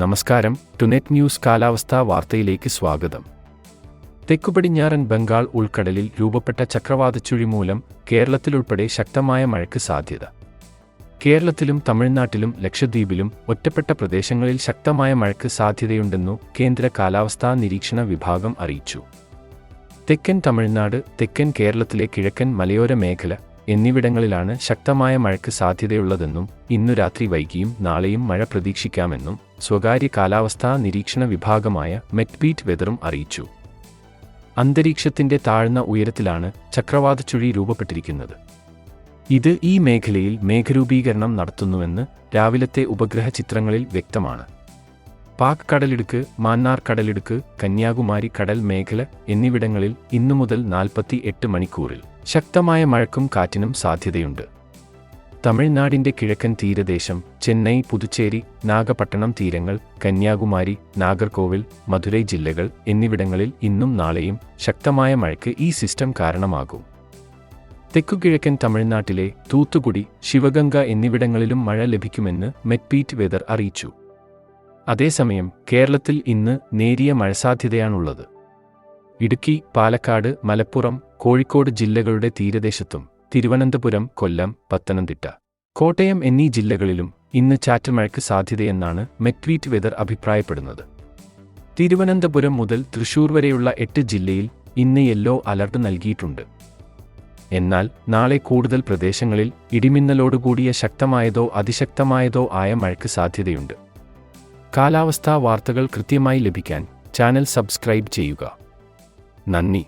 നമസ്കാരം. ടുനെറ്റ് ന്യൂസ് കാലാവസ്ഥാ വാർത്തയിലേക്ക് സ്വാഗതം. തെക്കുപടിഞ്ഞാറൻ ബംഗാൾ ഉൾക്കടലിൽ രൂപപ്പെട്ട ചക്രവാതച്ചുഴി മൂലം കേരളത്തിലുൾപ്പെടെ ശക്തമായ മഴയ്ക്ക് സാധ്യത. കേരളത്തിലും തമിഴ്നാട്ടിലും ലക്ഷദ്വീപിലും ഒറ്റപ്പെട്ട പ്രദേശങ്ങളിൽ ശക്തമായ മഴയ്ക്ക് സാധ്യതയുണ്ടെന്നു കേന്ദ്ര കാലാവസ്ഥാ നിരീക്ഷണ വിഭാഗം അറിയിച്ചു. തെക്കൻ തമിഴ്നാട് തെക്കൻ കേരളത്തിലെ കിഴക്കൻ മലയോര മേഖല എന്നിവിടങ്ങളിലാണ് ശക്തമായ മഴയ്ക്ക് സാധ്യതയുള്ളതെന്നും ഇന്നു രാത്രി വൈകിയും നാളെയും മഴ പ്രതീക്ഷിക്കാമെന്നും സ്വകാര്യ കാലാവസ്ഥാ നിരീക്ഷണ വിഭാഗമായ മെറ്റ്ബീറ്റ് വെതറും അറിയിച്ചു. അന്തരീക്ഷത്തിന്റെ താഴ്ന്ന ഉയരത്തിലാണ് ചക്രവാതച്ചുഴി രൂപപ്പെട്ടിരിക്കുന്നത്. ഇത് ഈ മേഖലയിൽ മേഘരൂപീകരണം നടത്തുന്നുവെന്ന് രാവിലത്തെ ഉപഗ്രഹ ചിത്രങ്ങളിൽ വ്യക്തമാണ്. പാക് കടലിടുക്ക് മാന്നാർ കടലിടുക്ക് കന്യാകുമാരി കടൽ മേഖല എന്നിവിടങ്ങളിൽ ഇന്നു മുതൽ നാൽപ്പത്തി എട്ട് മണിക്കൂറിൽ ശക്തമായ മഴക്കും കാറ്റിനും സാധ്യതയുണ്ട്. തമിഴ്നാടിന്റെ കിഴക്കൻ തീരദേശം ചെന്നൈ പുതുച്ചേരി നാഗപട്ടണം തീരങ്ങൾ കന്യാകുമാരി നാഗർകോവിൽ മധുരൈ ജില്ലകൾ എന്നിവിടങ്ങളിൽ ഇന്നും നാളെയും ശക്തമായ മഴയ്ക്ക് ഈ സിസ്റ്റം കാരണമാകും. തെക്കുകിഴക്കൻ തമിഴ്നാട്ടിലെ തൂത്തുകുടി ശിവഗംഗ എന്നിവിടങ്ങളിലും മഴ ലഭിക്കുമെന്ന് മെറ്റ്പീറ്റ് വെതർ അറിയിച്ചു. അതേസമയം കേരളത്തിൽ ഇന്ന് നേരിയ മഴ സാധ്യതയാണുള്ളത് ഇടുക്കി പാലക്കാട് മലപ്പുറം കോഴിക്കോട് ജില്ലകളുടെ തീരദേശത്തും തിരുവനന്തപുരം കൊല്ലം പത്തനംതിട്ട. കോട്ടയം എന്നീ ജില്ലകളിലും ഇന്ന് ചാറ്റൽമഴയ്ക്ക് സാധ്യതയെന്നാണ് മെറ്റ്വീറ്റ് വെതർ അഭിപ്രായപ്പെടുന്നത്. തിരുവനന്തപുരം മുതൽ തൃശൂർ വരെയുള്ള എട്ട് ജില്ലയിൽ ഇന്ന് യെല്ലോ അലർട്ട് നൽകിയിട്ടുണ്ട്. എന്നാൽ നാളെ കൂടുതൽ പ്രദേശങ്ങളിൽ ഇടിമിന്നലോടുകൂടിയ ശക്തമായതോ അതിശക്തമായതോ ആയ മഴയ്ക്ക് സാധ്യതയുണ്ട്. കാലാവസ്ഥാ വാർത്തകൾ കൃത്യമായി ലഭിക്കാൻ ചാനൽ സബ്സ്ക്രൈബ് ചെയ്യുക. നന്ദി.